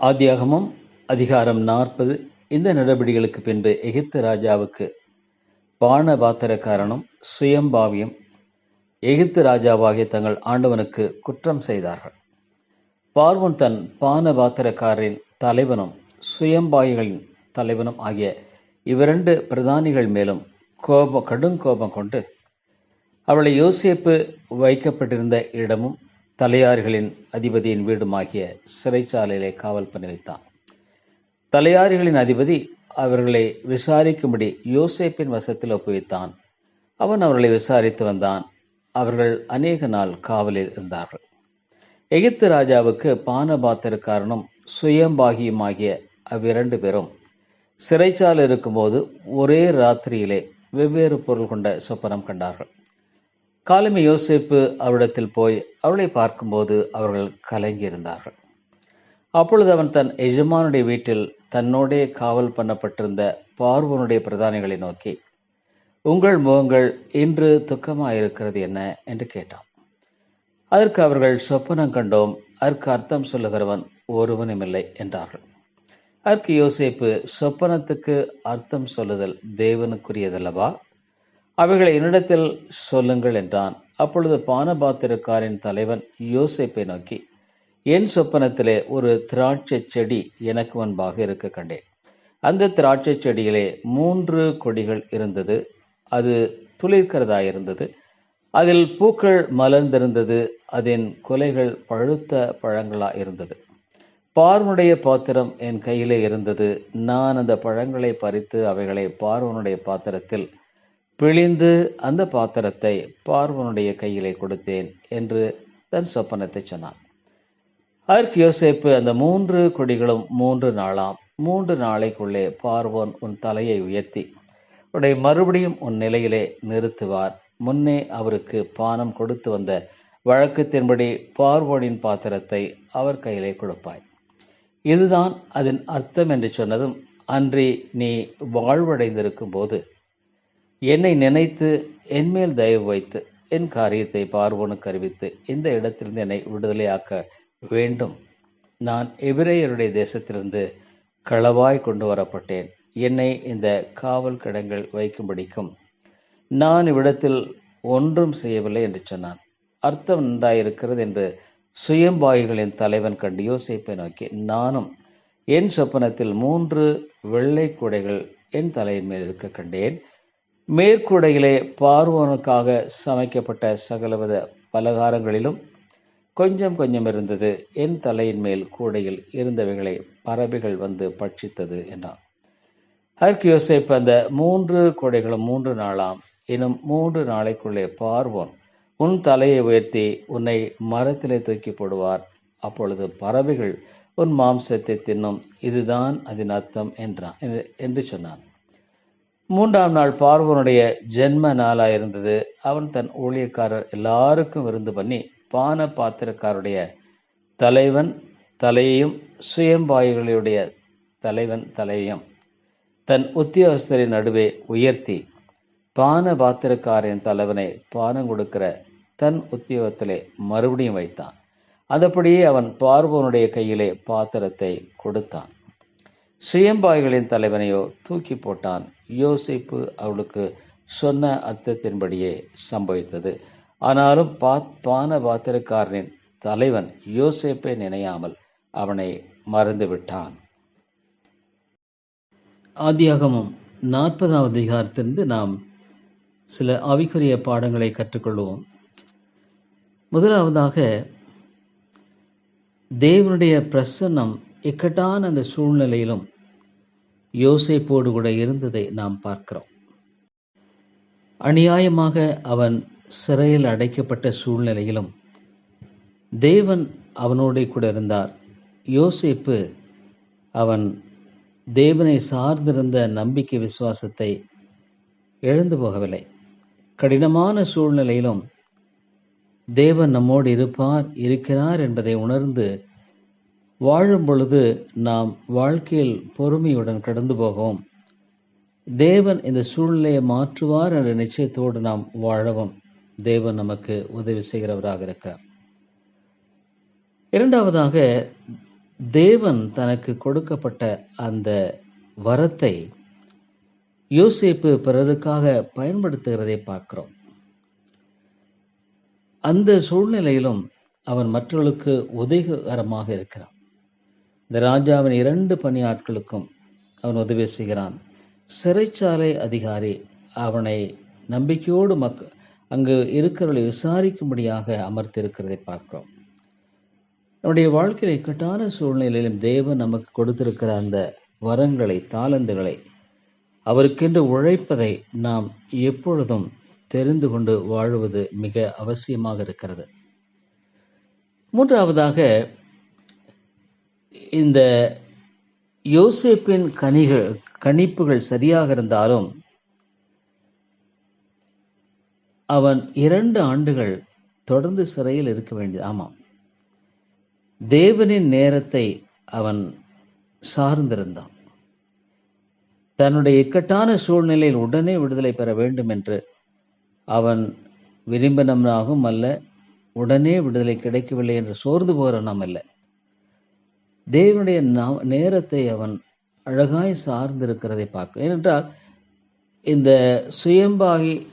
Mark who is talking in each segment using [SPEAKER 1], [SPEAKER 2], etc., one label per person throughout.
[SPEAKER 1] ஆதியாகமும் அதிகாரம் நாற்பது. இந்த நடவடிக்கைகளுக்கு பின்பு எகிப்து ராஜாவுக்கு பானபாத்திரக்காரனும் சுயம்பாவியும் எகிப்து ராஜாவாகிய தங்கள் ஆண்டவனுக்கு குற்றம் செய்தார்கள். பார்வன் தன் பான பாத்திரக்காரரின் தலைவனும் சுயம்பாயிகளின் தலைவனும் ஆகிய இவ்விரண்டு பிரதானிகள் மேலும் கோபம் கடும் கோபம் கொண்டு அவளை யோசேப்பு வைக்கப்பட்டிருந்த இடமும் தலையாரிகளின் அதிபதியின் வீடுமாகிய சிறைச்சாலையிலே காவல் பண்ணி வைத்தான் தலையாரிகளின் அதிபதி அவர்களை விசாரிக்கும்படி யோசேப்பின் வசத்தில் ஒப்புவித்தான். அவன் அவர்களை விசாரித்து வந்தான். அவர்கள் அநேக நாள் காவலில் இருந்தார்கள். எகிப்து ராஜாவுக்கு பானபாத்திரக்காரனும் சுயம்பாகியுமாகிய அவ்விரண்டு பேரும் சிறைச்சாலை இருக்கும்போது ஒரே ராத்திரியிலே வெவ்வேறு பொருள் கொண்ட சொப்பனம் கண்டார்கள். காலமே யோசிப்பு அவரிடத்தில் போய் அவளை பார்க்கும்போது அவர்கள் கலங்கியிருந்தார்கள். அப்பொழுது அவன் தன் எஜமானுடைய வீட்டில் தன்னோடே காவல் பண்ணப்பட்டிருந்த பார்வனுடைய பிரதானிகளை நோக்கி உங்கள் முகங்கள் இன்று துக்கமாயிருக்கிறது என்ன? என்று கேட்டான். அதற்கு அவர்கள் சொப்பனம் கண்டோம் அதற்கு அர்த்தம் சொல்லுகிறவன் ஒருவனுமில்லை என்றார்கள். அதற்கு யோசிப்பு சொப்பனத்துக்கு அர்த்தம் சொல்லுதல் தேவனுக்குரியதல்லவா? அவைகளை என்னிடத்தில் சொல்லுங்கள் என்றான். அப்பொழுது பானபாத்திரக்காரின் தலைவன் யோசேப்பை நோக்கி என் சொப்பனத்திலே ஒரு திராட்சை செடி எனக்கு முன்பாக இருக்க கண்டேன். அந்த திராட்சை செடியிலே மூன்று கொடிகள் இருந்தது. அது துளிர்க்கிறதாயிருந்தது அதில் பூக்கள் மலர்ந்திருந்தது. அதன் கொலைகள் பழுத்த பழங்களா இருந்தது. பார்வனுடைய பாத்திரம் என் கையிலே இருந்தது. நான் அந்த பழங்களை பறித்து அவைகளை பார்வனுடைய பாத்திரத்தில் பிழிந்து அந்த பாத்திரத்தை பார்வனுடைய கையிலே கொடுத்தேன் என்று தன் சொப்பனத்தை சொன்னான். அதற்கு யோசேப்பு அந்த மூன்று கொடிகளும் மூன்று நாளாம் மூன்று நாளைக்குள்ளே பார்வோன் உன் தலையை உயர்த்தி உடைய மறுபடியும் உன் நிலையிலே நிறுத்துவார். முன்னே அவருக்கு பானம் கொடுத்து வந்த வழக்கத்தின்படி பார்வோனின் பாத்திரத்தை அவர் கையிலே கொடுப்பாய். இதுதான் அதன் அர்த்தம் என்று சொன்னதும் அன்றி நீ வாழ்வடைந்திருக்கும் போது என்னை நினைத்து என்மேல் தயவு வைத்து என் காரியத்தை பார்வோனுக்கு அறிவித்து இந்த இடத்திலிருந்து என்னை விடுதலையாக்க வேண்டும். நான் எபிரேயருடைய தேசத்திலிருந்து களவாய் கொண்டு வரப்பட்டேன். என்னை இந்த காவல் கிடங்கள் வைக்கும்படிக்கும் நான் இவ்விடத்தில் ஒன்றும் செய்யவில்லை என்று சொன்னான். அர்த்தம் நன்றாயிருக்கிறது என்று சுயம்பாயிகளின் தலைவன் கண்டு யோசிப்பை நோக்கி நானும் என் சொப்பனத்தில் மூன்று வெள்ளை கூடைகள் என் தலையின் மேல் இருக்க கண்டேன். மேற்கூடையிலே பார்வோனுக்காக சமைக்கப்பட்ட சகலவித பலகாரங்களிலும் கொஞ்சம் கொஞ்சம் இருந்தது. என் தலையின் மேல் கூடையில் இருந்தவைகளை பறவைகள் வந்து பட்சித்தது என்றான். ஹர்கியோசேப் அந்த மூன்று கொடைகளும் மூன்று நாளாம். இன்னும் மூன்று நாளைக்குள்ளே பார்வோன் உன் தலையை உயர்த்தி உன்னை மரத்திலே தூக்கி போடுவார். அப்பொழுது பறவைகள் உன் மாம்சத்தை தின்னும். இதுதான் அதன் அர்த்தம் என்றான் என்று சொன்னான். மூன்றாம் நாள் பார்வனுடைய ஜென்ம நாளாக இருந்தது அவன் தன் ஊழியக்காரர் எல்லாருக்கும் விருந்து பண்ணி பான பாத்திரக்காருடைய தலைவன் தலையையும் சுயம்பாய்களுடைய தலைவன் தலையையும் தன் உத்தியோகஸ்தரின் நடுவே உயர்த்தி பான பாத்திரக்காரின் தலைவனை பானம் கொடுக்கிற தன் உத்தியோகத்திலே மறுபடியும் வைத்தான். அதப்படியே அவன் பார்வோனுடைய கையிலே பாத்திரத்தை கொடுத்தான். சுயம்பாய்களின் தலைவனையோ தூக்கி போட்டான். யோசிப்பு அவளுக்கு சொன்ன அர்த்தத்தின்படியே சம்பவித்தது. ஆனாலும் பாத் பான பாத்திரக்காரனின் தலைவன் யோசேப்பை நினையாமல் அவனை மறந்துவிட்டான் ஆதியாகமும் நாற்பதாவது அதிகாரத்திலிருந்து நாம் சில ஆவிக்குரிய பாடங்களை கற்றுக்கொள்வோம். முதலாவதாக தேவனுடைய பிரசன்னம் இக்கட்டான அந்த சூழ்நிலையிலும் யோசைப்போடு கூட இருந்ததை நாம் பார்க்கிறோம். அநியாயமாக அவன் சிறையில் அடைக்கப்பட்ட சூழ்நிலையிலும் தேவன் அவனோட கூட இருந்தார். யோசிப்பு அவன் தேவனை சார்ந்திருந்த நம்பிக்கை விசுவாசத்தை எழுந்து போகவில்லை. கடினமான சூழ்நிலையிலும் தேவன் நம்மோடு இருப்பார் இருக்கிறார் என்பதை உணர்ந்து வாழும் பொழுது நாம் வாழ்க்கையில் பொறுமையுடன் கடந்து போகவும் தேவன் இந்த சூழ்நிலையை மாற்றுவார் என்ற நிச்சயத்தோடு நாம் வாழவும் தேவன் நமக்கு உதவி செய்கிறவராக இருக்கிறார். இரண்டாவதாக தேவன் தனக்கு கொடுக்கப்பட்ட அந்த வரத்தை யோசிப்பு பிறருக்காக பயன்படுத்துகிறதை பார்க்கிறோம். அந்த சூழ்நிலையிலும் அவன் மற்றவர்களுக்கு உதவிகரமாக இருக்கிறான். இந்த ராஜாவின் இரண்டு பணியாட்களுக்கும் அவன் உதவி செய்கிறான். சிறைச்சாலை அதிகாரி அவனை நம்பிக்கையோடு மக் அங்கு இருக்கிறவர்களை விசாரிக்கும்படியாக அமர்த்திருக்கிறதை பார்க்கிறோம். நம்முடைய வாழ்க்கையில் இக்கட்டான சூழ்நிலையிலும் தேவன் நமக்கு கொடுத்திருக்கிற அந்த வரங்களை தாளந்துகளை அவருக்கென்று உழைப்பதை நாம் எப்பொழுதும் தெரிந்து கொண்டு வாழுவது மிக அவசியமாக இருக்கிறது. மூன்றாவதாக இந்த யோசேப்பின் கனிகள் கணிப்புகள் சரியாக இருந்தாலும் அவன் இரண்டு ஆண்டுகள் தொடர்ந்து சிறையில் இருக்க வேண்டியது ஆமாம். தேவனின் நேரத்தை அவன் சார்ந்திருந்தான். தன்னுடைய இக்கட்டான சூழ்நிலையில் உடனே விடுதலை பெற வேண்டும் என்று அவன் விரும்பினவனாகவும் அல்ல உடனே விடுதலை கிடைக்கவில்லை என்று சோர்ந்து போகிறவனும் அல்ல. தேவனுடைய நா- நேரத்தை அவன் அழகாய் சார்ந்திருக்கிறதை பார்க்க ஏனென்றால் இந்த சுயம்பாகி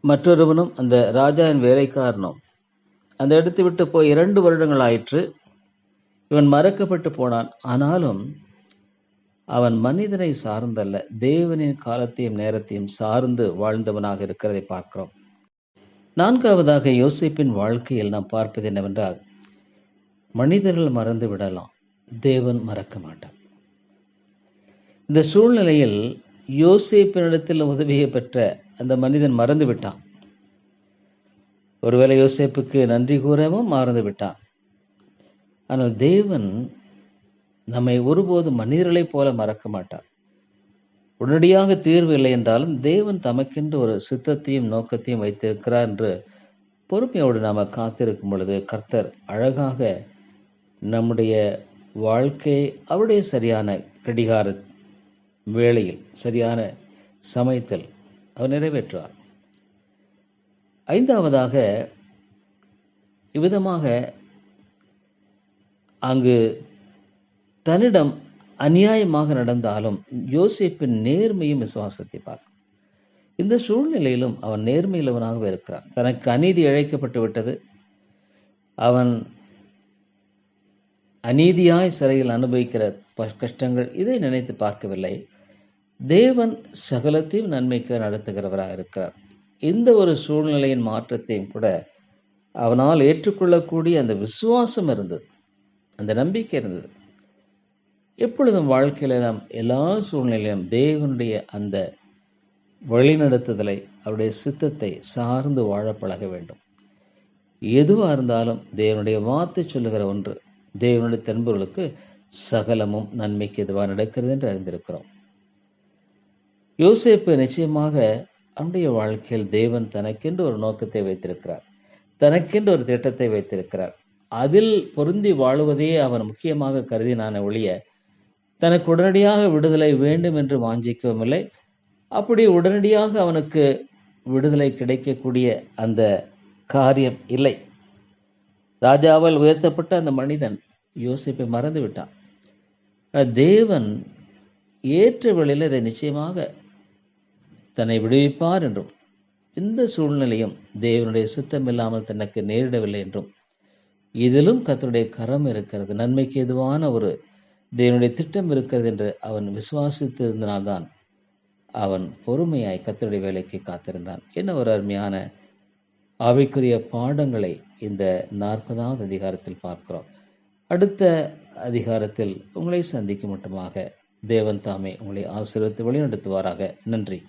[SPEAKER 1] மற்றொருவனும் அந்த ராஜாவின் வேலைக்காரனும். அந்த இடத்தை விட்டு போய் இரண்டு வருடங்கள் ஆயிற்று. இவன் மறக்கப்பட்டு போனான். ஆனாலும் அவன் மனிதனை சார்ந்தல்ல. தேவனின் காலத்தையும் நேரத்தையும் சார்ந்து வாழ்ந்தவனாக இருக்கிறதை பார்க்கிறோம். நான்காவதாக யோசிப்பின் வாழ்க்கையில் நாம் பார்ப்பது என்னவென்றால் மனிதர்கள் மறந்து விடலாம். தேவன் மறக்க மாட்டார். இந்த சூழ்நிலையில் யோசேப்பினிடத்தில் உதவியை பெற்ற அந்த மனிதன் மறந்து விட்டான். ஒருவேளை யோசேப்புக்கு நன்றி கூறவும் மறந்து விட்டான். ஆனால் தேவன் நம்மை ஒருபோதும் மனிதர்களைப் போல மறக்க மாட்டார். உடனடியாக தீர்வு இல்லை என்றாலும் தேவன் தமக்கென்று ஒரு சித்தத்தையும் நோக்கத்தையும் வைத்திருக்கிறார் என்று பொறுமையோடு நாம் காத்திருக்கும் பொழுது கர்த்தர் அழகாக நம்முடைய வாழ்க்கை அவருடைய சரியான கடிகார வேளையில் சரியான சமயத்தில் அவர் நிறைவேற்றுவார். ஐந்தாவதாக இவ்விதமாக அங்கு தன்னிடம் அநியாயமாக நடந்தாலும் யோசிப்பின் நேர்மையும் விசுவாசத்தை பார்க்கும். இந்த சூழ்நிலையிலும் அவன் நேர்மையிலவனாகவே இருக்கிறான். தனக்கு அநீதி இழைக்கப்பட்டு விட்டது. அவன் அநீதியாய் சிறையில் அனுபவிக்கிற ப- கஷ்டங்கள் இதை நினைத்து பார்க்கவில்லை. தேவன் சகலத்தையும் நன்மைக்கு நடத்துகிறவராக இருக்கிறார். இந்த ஒரு சூழ்நிலையின் மாற்றத்தையும் கூட அவனால் ஏற்றுக்கொள்ளக்கூடிய அந்த விசுவாசம் இருந்தது. அந்த நம்பிக்கை இருந்தது. எப்பொழுதும் வாழ்க்கையில் நாம் எல்லா சூழ்நிலையிலும் தேவனுடைய அந்த வழிநடத்துதலை அவருடைய சித்தத்தை சார்ந்து வாழ பழக வேண்டும். எதுவாக இருந்தாலும் தேவனுடைய வார்த்தை சொல்லுகிற ஒன்று தேவனுடைய தென்பொருளுக்கு சகலமும் நன்மைக்கு எதுவாக நடக்கிறது என்று அறிந்திருக்கிறோம். யோசேப்பு நிச்சயமாக அவனுடைய வாழ்க்கையில் தேவன் தனக்கென்று ஒரு நோக்கத்தை வைத்திருக்கிறார். தனக்கென்று ஒரு திட்டத்தை வைத்திருக்கிறார். அதில் பொருந்தி வாழுவதையே அவன் முக்கியமாக கருதினான ஒழிய தனக்கு உடனடியாக விடுதலை வேண்டும் என்று வாஞ்சிக்கவும் இல்லை. அப்படி உடனடியாக அவனுக்கு விடுதலை கிடைக்கக்கூடிய அந்த காரியம் இல்லை. ராஜாவால் உயர்த்தப்பட்ட அந்த மனிதன் யோசிப்பை மறந்து விட்டான் தேவன் ஏற்ற வேளையில் இதை நிச்சயமாக தன்னை விடுவிப்பார் என்றும் இந்த சூழ்நிலையும் தேவனுடைய சித்தம் இல்லாமல் தனக்கு நேரிடவில்லை என்றும் இதிலும் கத்தருடைய கரம் இருக்கிறது நன்மைக்கு எதுவான ஒரு தேவனுடைய திட்டம் இருக்கிறது என்று அவன் விசுவாசித்திருந்தனால்தான் அவன் பொறுமையாய் கத்தருடைய வேலைக்கு காத்திருந்தான். என்ன ஒரு அருமையான அவைக்குரிய பாடங்களை இந்த நாற்பதாவது அதிகாரத்தில் பார்க்கிறோம். அடுத்த அதிகாரத்தில் உங்களை சந்திக்கும் மட்டுமாக தேவன் தாமே உங்களை ஆசீர்வத்தை வழிநடத்துவாராக. நன்றி.